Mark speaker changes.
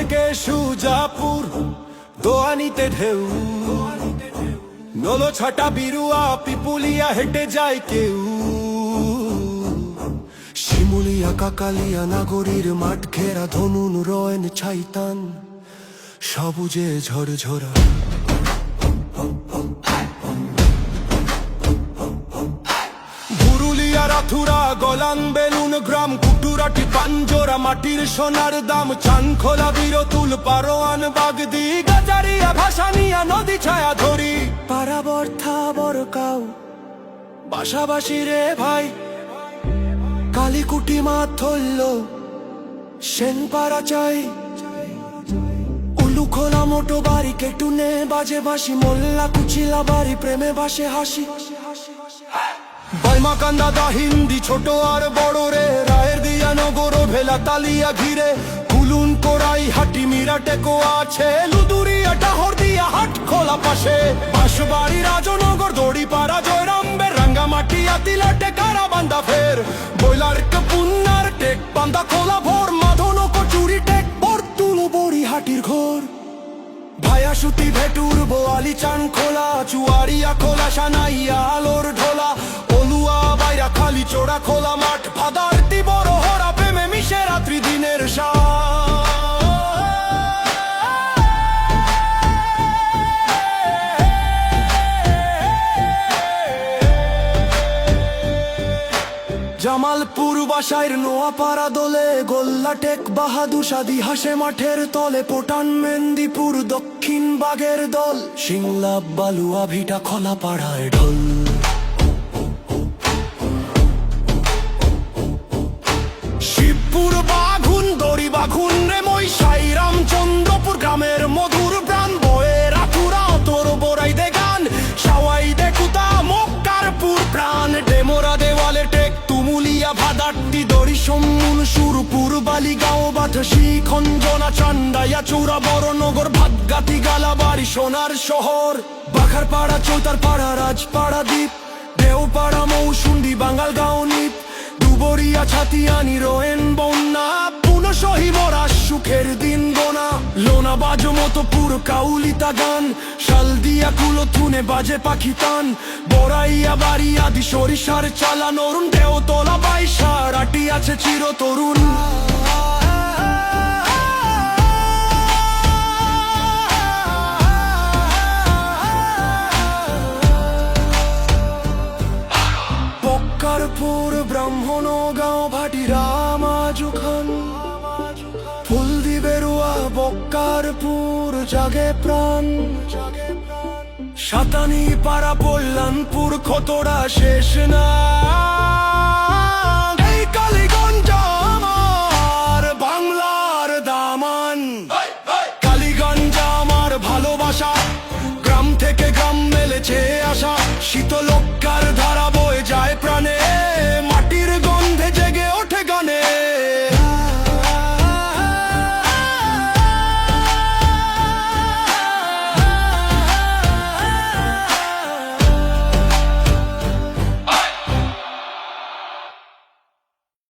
Speaker 1: থেকে সুজাপুর, দোয়ানিতে ঢেউ। নলো ছাটা বিরুয়া, পিপুলিয়া হেঁটে যায় কেউ। শিমুলিয়া, কাকালিয়া, নাগরীর মাঠ ঘেরা, ধনুন, রয়েন, ছাইতান, সবুজে ঝরঝরা। পুরুলিয়া রাথুরা, গলান, বেলুন, গ্রাম কুটুরাটি পাঞ্জোরা মাটির সোনার দাম। চানখোলা বীরতুল পারোয়ান বাগদি। গাজারিয়া ভাসানিয়া নদী ছায়া ধরি। পারাবর্থা বরকাও বাসাবাসি রে ভাই। কালীকুটি মা ধরল সেন পাড়া চাই। উলু খোলা মোটো বাড়ি। কেটুনে বাজে বাসি মোল্লা কুচিলা বাড়ি। প্রেমে বাসে হাসি। বাইমা কান্দা দা হিন্দি ছোট আর বড়। নগর তালিয়া ঘিরে, কুলুন কোরাই হাটি মিরা টেকো আছে লুদুরিয়া টাহর দিয়া হাট খোলা পাশে। বাঁশবাড়ি রাজনগর দড়ি পাড়া জয়রামবের রাঙ্গামাটি আতিলাটে কারা বান্দা ফের। বইলার পুন্নার টেক বান্দা খোলা ভোর, মাধন কচুরি টেক, বর্তুলো বড়ি হাটির ঘর। ভায়া সুতি ভেটুর বোয়ালি চান খোলা, চুয়ারিয়া খোলা, সানাইয়া আলোর ঢোলা, অলুয়া বাইরা খালি চোরা খোলা, মাঠ ভাদারতি জামালপুর বাসাইর নোয়াপাড়া দোলে গোল্লা টেক বাহাদুর সাদি হাসে মাঠের তলে পোটান মেন্দিপুর দক্ষিণ বাগের দল। সিংলা বালুয়া ভিটা খোলা পাড়ায় ঢোল। শিবপুর বাঘুন দড়ি সম্মুন সুরপুর বালিগাঁও বাধসি খঞ্জনা চান্ডাইয়া চূড়া বড়নগর, ভাতগাতি, গালাবাড়ি, সোনার শহর। বাখারপাড়া চৌতারপাড়া, রাজপাড়া দ্বীপ, দেওপাড়া, মৌসুন্ডি বাঙাল গাঁও নিপ, দুবরিয়া, ছাতিয়ানি রোয়েন বন্যা পুনঃ সহি মরা সুখের দিন। লোনা বাজো মতো পুর কাউলিতা গান। শাল দিয়া কুলো থুনে বাজে পাখি টান। বড়াইয়া বাড়ি আদি সরিষার চালা নরুন, দেও তোলা বাইশা রাটি আছে চির তরুণ। বক্কারপুর ব্রাহ্মণ গাঁও ভাটি ফুলদি বেরুয়া বক্কারপুর জাগে প্রাণ। সাতানি পাড়া পুর খতরা শেষ না। কালীগঞ্জ আমার বাংলার দামান। কালীগঞ্জ আমার ভালোবাসা, গ্রাম থেকে গ্রাম মেলেছে।